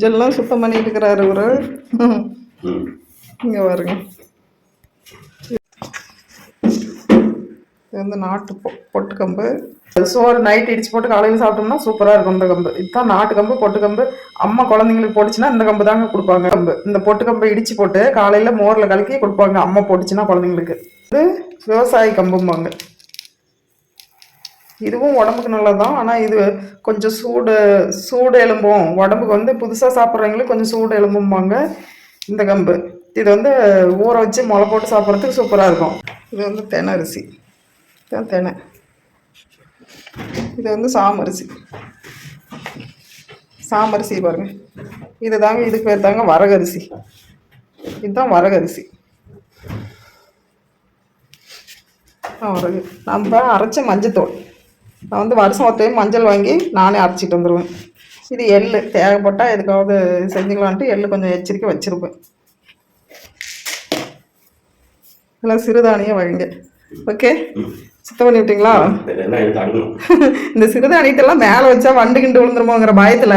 ஃப்ரிட்ஜெல்லாம் சுத்தம் பண்ணிட்டு இருக்கிறாரு ம். இங்கே பாருங்க. இது வந்து நாட்டு பொ பொட்டு கம்பு. சோறு நைட் இடிச்சு போட்டு காலையில் சாப்பிட்டோம்னா சூப்பராக இருக்கும் இந்த கம்பு. இதுதான் நாட்டு கம்பு பொட்டு கம்பு. அம்மா குழந்தைங்களுக்கு போட்டுச்சுன்னா இந்த கம்பு தாங்க கொடுப்பாங்க. கம்பு. இந்த பொட்டு கம்பை இடிச்சு போட்டு காலையில் மோரில் கலக்கி கொடுப்பாங்க அம்மா போட்டுச்சுன்னா குழந்தைங்களுக்கு. இது விவசாய கம்பும்பாங்க. இதுவும் உடம்புக்கு நல்லதான் ஆனால் இது கொஞ்சம் சூடு சூடு எலும்பும். உடம்புக்கு வந்து புதுசாக சாப்பிட்றவங்களுக்கு கொஞ்சம் சூடு எலும்பும்பாங்க. இந்த கம்பு. இது வந்து ஊற வச்சு முளை போட்டு சாப்பிட்றதுக்கு சூப்பராக இருக்கும். இது வந்து தெனை அரிசி. இதுதான் தெனை. இது வந்து சாமரிசி சாமரிசி பாருங்க. இது தாங்க இதுக்கு பேர் தாங்க வரகரிசி இதுதான் வரகரிசி வரகு. நம்ம அரைச்ச மஞ்சத்தூள். நான் வந்து வருஷம் ஒரு டைம் மஞ்சள் வாங்கி நானே அரைச்சிட்டு வந்துடுவேன் இது எள்ளு. தேவைப்பட்டால் எதுக்காவது செஞ்சுக்கலான்ட்டு எள்ளு கொஞ்சம் எச்சரிக்கை வச்சுருப்பேன். இதெல்லாம் சிறுதானியம் வழிங்க ஓகே சுத்தம் பண்ணி விட்டீங்களா? இந்த சிறுதானியத்தெல்லாம் மேலே வச்சா வண்டு கிண்டு விழுந்துருமோங்கிற பயத்தில்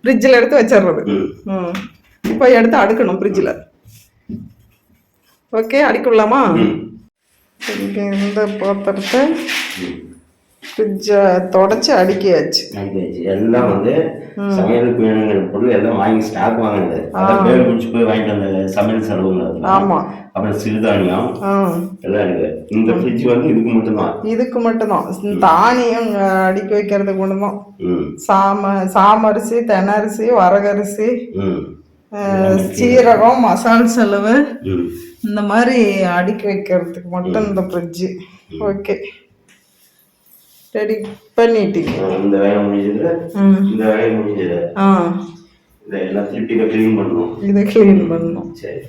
ஃப்ரிட்ஜில் எடுத்து வச்சிடுறது ம். இப்போ எடுத்து அடுக்கணும் ஃப்ரிட்ஜில் ஓகே அடுக்கி விடலாமா? ம். இங்கே இந்த பாத்திரத்தை ம் ஃப்ரிட்ஜை தொடச்சி அடுக்கியாச்சு. ஆகியாச்சு. எல்லாம் வந்து சமையலுக்கு வேணுங்கிற பொருள் எல்லாம் வாங்கி ஸ்டாக் வாங்கினது. அதான் பேர் பிடிச்சி போய் வாங்கிட்டு வந்த சமையல் செலவுங்க அதெல்லாம். ஆமாம் அப்புறம் சிறுதானியம். எல்லாம் இருக்கு இந்த ஃப்ரிட்ஜ் வந்து இதுக்கு மட்டும்தான். இதுக்கு மட்டும்தான். தானியம் அடுக்கி வைக்கிறதுக்கு மட்டும்தான். சாம சாமரிசி தெனரிசி வரகரிசி சீரகம் மசால் செலவு. இந்த மாதிரி அடுக்கி வைக்கிறதுக்கு மட்டும் இந்த ஃப்ரிட்ஜு ஓகே ரெடி பண்ணிட்டீங்க இந்த வேலை முடிஞ்சது இந்த வேலை முடிஞ்சது ஆ. இதை எல்லாம் திருப்பி க்ளீன் பண்ணணும். இதை க்ளீன் பண்ணணும். சரி.